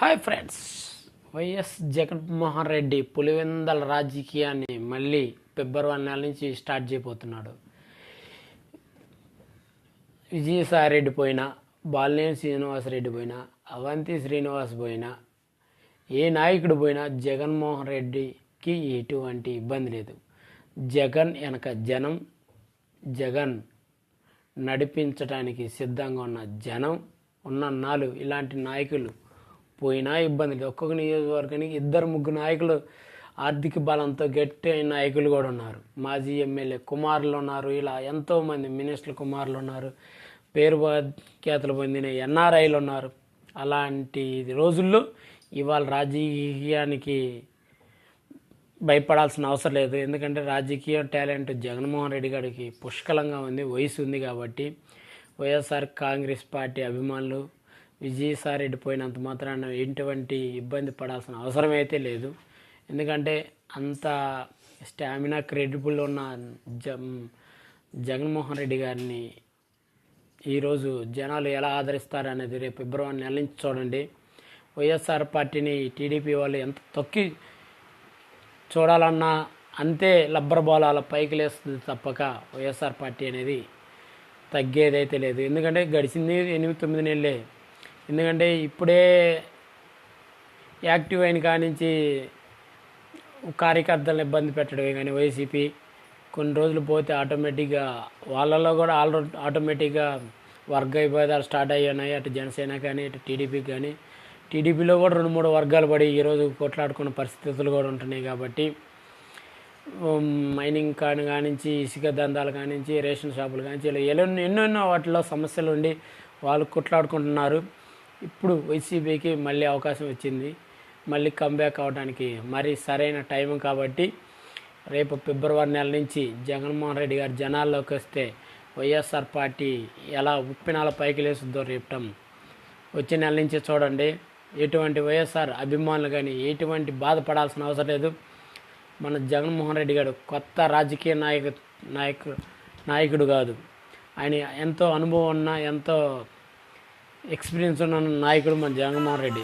Hi friends YS Jaganmohan Reddy Pulivendula రాజకీయాన్ని మళ్ళీ ఫిబ్రవరి నెల నుంచి స్టార్ట్ చేయబోతున్నాడు. విజయసాయి రెడ్డి పోయినా బాలినేని శ్రీనివాసరెడ్డి పోయినా అవంతి శ్రీనివాస్ పోయినా ఏ నాయకుడు పోయినా జగన్మోహన్ రెడ్డికి ఎటువంటి ఇబ్బంది లేదు. జగన్ వెనక జనం జగన్ నడిపించడానికి సిద్ధంగా ఉన్న జనం ఉన్న నాలుగు ఇలాంటి నాయకులు పోయినా ఇబ్బంది. లేదు ఒక్కొక్క నియోజకవర్గానికి ఇద్దరు ముగ్గురు నాయకులు ఆర్థిక బలంతో గట్టి అయిన నాయకులు కూడా ఉన్నారు. మాజీ ఎమ్మెల్యే కుమారులు ఉన్నారు. ఇలా ఎంతోమంది మినిస్టర్ కుమారులు ఉన్నారు. పేరు బాధ్యతలు పొందిన ఎన్ఆర్ఐలు ఉన్నారు. అలాంటి రోజుల్లో ఇవాళ రాజకీయానికి భయపడాల్సిన అవసరం లేదు. ఎందుకంటే రాజకీయ టాలెంట్ జగన్మోహన్ రెడ్డి గారికి పుష్కలంగా ఉంది. వయసు ఉంది కాబట్టి వైఎస్ఆర్ కాంగ్రెస్ పార్టీ అభిమానులు విజయసాయిరెడ్డి పోయినంత మాత్రాన ఎటువంటి ఇబ్బంది పడాల్సిన అవసరం అయితే లేదు. ఎందుకంటే అంత స్టామినా క్రెడిబుల్ ఉన్న జ జగన్మోహన్ రెడ్డి గారిని ఈరోజు జనాలు ఎలా ఆదరిస్తారు అనేది రేపు ఫిబ్రవరి నెల నుంచి చూడండి. వైఎస్ఆర్ పార్టీని టీడీపీ వాళ్ళు ఎంత తొక్కి చూడాలన్నా అంతే లబ్బర్ పైకి లేస్తుంది తప్పక వైఎస్ఆర్ పార్టీ అనేది. తగ్గేదైతే లేదు. ఎందుకంటే గడిచింది ఎనిమిది తొమ్మిది నెలలే. ఎందుకంటే ఇప్పుడే యాక్టివ్ అయిన కానించి కార్యకర్తలను ఇబ్బంది పెట్టడమే కానీ వైసీపీ కొన్ని రోజులు పోతే ఆటోమేటిక్గా వాళ్ళలో కూడా ఆల్ ఆటోమేటిక్గా వర్గ విభేదాలు స్టార్ట్ అయ్యాయి అటు జనసేన కానీ ఇటు టీడీపీ కానీ. టీడీపీలో కూడా రెండు మూడు వర్గాలు పడి ఈరోజు కొట్లాడుకున్న పరిస్థితులు కూడా ఉంటున్నాయి కాబట్టి మైనింగ్ కాని కానించి ఇసుక దందాలు కానించి రేషన్ షాపులు కానించి ఇలా ఎన్నో ఎన్నెన్నో వాటిలో సమస్యలు ఉండి వాళ్ళు కొట్లాడుకుంటున్నారు. ఇప్పుడు వైసీపీకి మళ్ళీ అవకాశం వచ్చింది. మళ్ళీ కంబ్యాక్ అవడానికి మరి సరైన టైం కాబట్టి రేపు ఫిబ్రవరి నెల నుంచి జగన్మోహన్ రెడ్డి గారు జనాల్లోకి వస్తే వైఎస్ఆర్ పార్టీ ఎలా ఉప్పినాల పైకి లేస్తుందో రేపటం. వచ్చే నెల నుంచి చూడండి. ఎటువంటి వైఎస్ఆర్ అభిమానులు కానీ ఎటువంటి బాధపడాల్సిన అవసరం లేదు. మన జగన్మోహన్ రెడ్డి గారు కొత్త రాజకీయ నాయక నాయకు నాయకుడు కాదు. ఆయన ఎంతో అనుభవం ఉన్న ఎంతో ఎక్స్పీరియన్స్ ఉన్న నాయకుడు మన జగన్మోహన్ రెడ్డి.